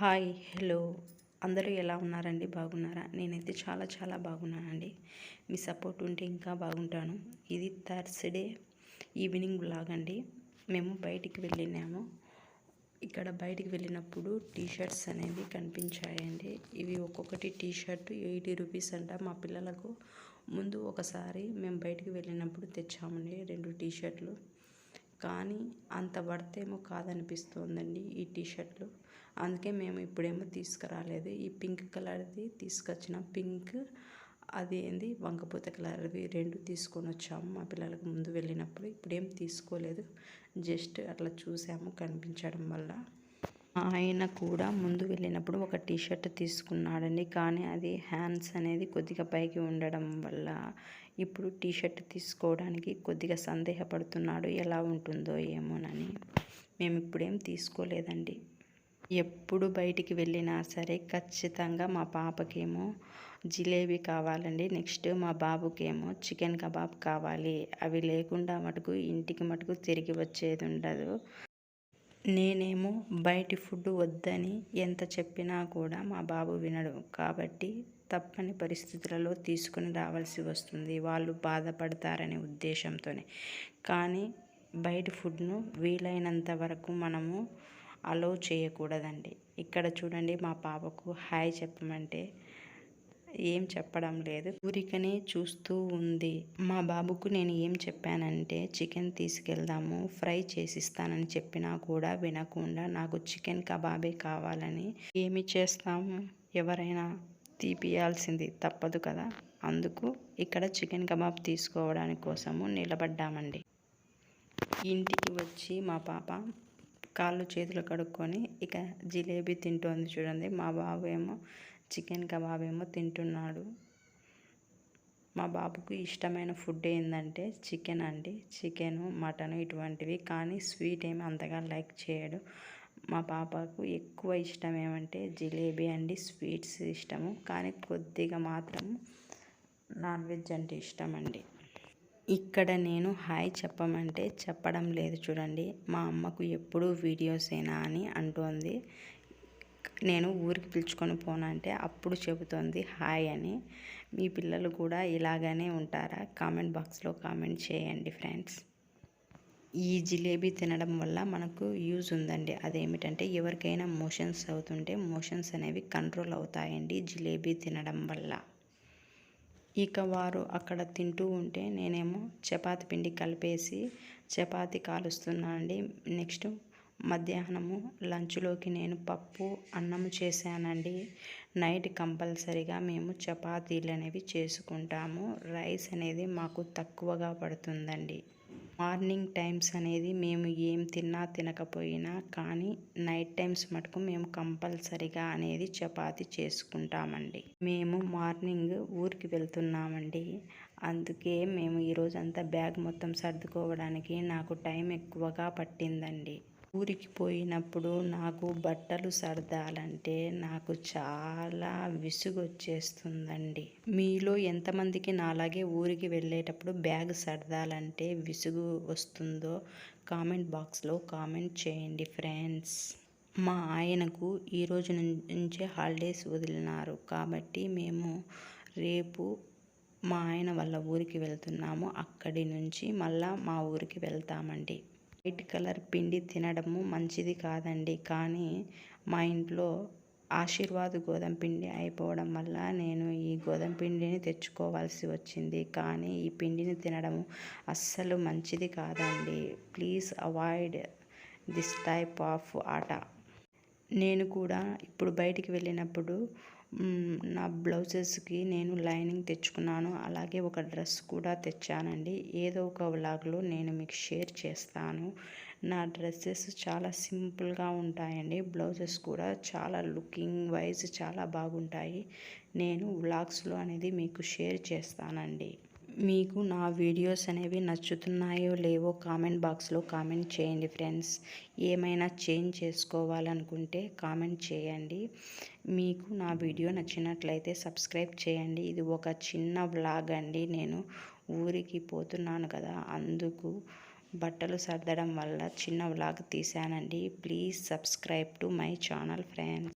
Hi hello. అందరూ ఎలా ఉన్నారండి? బాగున్నారా? నేనైతే చాలా చాలా బాగున్నానండి. మీ సపోర్ట్ ఉంటే ఇంకా బాగుంటాను. ఇది థర్స్డే ఈవినింగ్ బ్లాగ్ అండి. మేము బయటికి వెళ్ళినాము. ఇక్కడ బయటికి వెళ్ళినప్పుడు టీ షర్ట్స్ అనేవి కనిపించాయండి. ఇవి ఒక్కొక్కటి టీ షర్ట్ ఎయిటీ రూపీస్ అంట. మా పిల్లలకు ముందు ఒకసారి మేము బయటికి వెళ్ళినప్పుడు తెచ్చామండి రెండు టీ షర్ట్లు కానీ అంత పడితేమో కాదనిపిస్తోందండి ఈ టీషర్ట్లు. అందుకే మేము ఇప్పుడేమో తీసుకురాలేదు. ఈ పింక్ కలర్ది తీసుకొచ్చిన పింక్ అది ఏంది? వంకపోత కలర్వి రెండు తీసుకొని వచ్చాము మా పిల్లలకు ముందు వెళ్ళినప్పుడు. ఇప్పుడేం తీసుకోలేదు. జస్ట్ అట్లా చూసాము కనిపించడం వల్ల. ఆయన కూడా ముందు వెళ్ళినప్పుడు ఒక టీ షర్ట్ తీసుకున్నాడండి. కానీ అది హ్యాండ్స్ అనేది కొద్దిగా పైకి ఉండడం వల్ల ఇప్పుడు టీ షర్ట్ తీసుకోవడానికి కొద్దిగా సందేహపడుతున్నాడు. ఎలా ఉంటుందో ఏమోనని మేము ఇప్పుడేం తీసుకోలేదండి. ఎప్పుడు బయటికి వెళ్ళినా సరే ఖచ్చితంగా మా పాపకేమో జిలేబీ కావాలండి. నెక్స్ట్ మా బాబుకేమో చికెన్ కబాబ్ కావాలి. అవి లేకుండా మటుకు ఇంటికి మటుకు తిరిగి వచ్చేది ఉండదు. నేనేమో బయటి ఫుడ్ వద్దని ఎంత చెప్పినా కూడా మా బాబు వినడు. కాబట్టి తప్పని పరిస్థితులలో తీసుకుని రావాల్సి వస్తుంది. వాళ్ళు బాధపడతారనే ఉద్దేశంతోనే. కానీ బయట ఫుడ్ను వీలైనంత వరకు మనము అలో చేయకూడదండి. ఇక్కడ చూడండి మా పాపకు హాయ్ చెప్పమంటే ఏం చెప్పడం లేదు. ఊరికనే చూస్తూ ఉంది. మా బాబుకు నేను ఏం చెప్పానంటే చికెన్ తీసుకెళ్దాము ఫ్రై చేసిస్తానని చెప్పినా కూడా వినకుండా నాకు చికెన్ కబాబే కావాలని ఏమి చేస్తాము ఎవరైనా తీపియాల్సింది తప్పదు కదా? అందుకు ఇక్కడ చికెన్ కబాబ్ తీసుకోవడానికి కోసము నిలబడ్డామండి. ఇంటికి వచ్చి మా పాప కాళ్ళు చేతులు కడుక్కొని ఇక జిలేబీ తింటోంది చూడండి. మా బాబు ఏమో చికెన్ కబాబ్ ఏమో తింటున్నాడు. మా బాబుకు ఇష్టమైన ఫుడ్ ఏంటంటే చికెన్ అండి. చికెను మటన్ ఇటువంటివి కానీ స్వీట్ ఏమి అంతగా లైక్ చేయడు. మా పాపకు ఎక్కువ ఇష్టం ఏమంటే జిలేబీ అండి స్వీట్స్ ఇష్టము. కానీ కొద్దిగా మాత్రం నాన్ వెజ్ అంటే ఇష్టం అండి ఇక్కడ నేను హాయ్ చెప్పమంటే చెప్పడం లేదు చూడండి. మా అమ్మకు ఎప్పుడు వీడియోసేనా అని అంటోంది. నేను ఊరికి పిలుచుకొని పోనంటే అప్పుడు చెబుతోంది హాయ్ అని. మీ పిల్లలు కూడా ఇలాగనే ఉంటారా? కామెంట్ బాక్స్లో కామెంట్ చేయండి ఫ్రెండ్స్. ఈ జిలేబీ తినడం వల్ల మనకు యూజ్ ఉందండి. అదేమిటంటే ఎవరికైనా మోషన్స్ అవుతుంటే మోషన్స్ అనేవి కంట్రోల్ అవుతాయండి జిలేబీ తినడం వల్ల. ఇక వారు అక్కడ తింటూ ఉంటే నేనేమో చపాతి పిండి కలిపేసి చపాతి కాలుస్తున్నా అండి. నెక్స్ట్ మధ్యాహ్నము లంచ్లోకి నేను పప్పు అన్నము చేశానండి. నైట్ కంపల్సరీగా మేము చపాతీలు అనేవి చేసుకుంటాము. రైస్ అనేది మాకు తక్కువగా పడుతుందండి. మార్నింగ్ టైమ్స్ అనేది మేము ఏం తిన్నా తినకపోయినా కానీ నైట్ టైమ్స్ మటుకు మేము కంపల్సరిగా అనేది చపాతి చేసుకుంటామండి. మేము మార్నింగ్ ఊరికి వెళ్తున్నామండి. అందుకే మేము ఈరోజంతా బ్యాగ్ మొత్తం సర్దుకోవడానికి నాకు టైం ఎక్కువగా పట్టిందండి. ఊరికి పోయినప్పుడు నాకు బట్టలు సర్దాలంటే నాకు చాలా విసుగు వచ్చేస్తుందండి మీలో ఎంతమందికి నాలాగే ఊరికి వెళ్ళేటప్పుడు బ్యాగ్ సర్దాలంటే విసుగు వస్తుందో కామెంట్ బాక్స్లో కామెంట్ చేయండి ఫ్రెండ్స్. మా ఆయనకు ఈరోజు నుంచే హాలిడేస్ వదిలినారు. కాబట్టి మేము రేపు మా ఆయన వాళ్ళ ఊరికి వెళ్తున్నాము. అక్కడి నుంచి మళ్ళా మా ఊరికి వెళ్తామండి. వైట్ కలర్ పిండి తినడము మంచిది కాదండి. కానీ మా ఇంట్లో ఆశీర్వాద్ గోధుమ పిండి అయిపోవడం వల్ల నేను ఈ గోధుమ పిండిని తెచ్చుకోవాల్సి వచ్చింది. కానీ ఈ పిండిని తినడం అస్సలు మంచిది కాదండి. Please avoid this type of ఆట. నేను కూడా ఇప్పుడు బయటికి వెళ్ళినప్పుడు నా బ్లౌజెస్కి నేను లైనింగ్ తెచ్చుకున్నాను. అలాగే ఒక డ్రెస్ కూడా తెచ్చానండి. ఏదో ఒక వ్లాగ్లో నేను మీకు షేర్ చేస్తాను. నా డ్రెస్సెస్ చాలా సింపుల్గా ఉంటాయండి. బ్లౌజెస్ కూడా చాలా లుకింగ్ వైజ్ చాలా బాగుంటాయి. నేను వ్లాగ్స్లో అనేది మీకు షేర్ చేస్తానండి. మీకు నా వీడియోస్ అనేవి నచ్చుతున్నాయో లేవో కామెంట్ బాక్స్లో కామెంట్ చేయండి ఫ్రెండ్స్. ఏమైనా చేంజ్ చేసుకోవాలనుకుంటే కామెంట్ చేయండి. మీకు నా వీడియో నచ్చినట్లయితే సబ్స్క్రైబ్ చేయండి. ఇది ఒక చిన్న వ్లాగ్ అండి. నేను ఊరికి పోతున్నాను కదా అందుకు బట్టలు సర్దడం వల్ల చిన్న vlog తీశానండి. Please subscribe to my channel friends.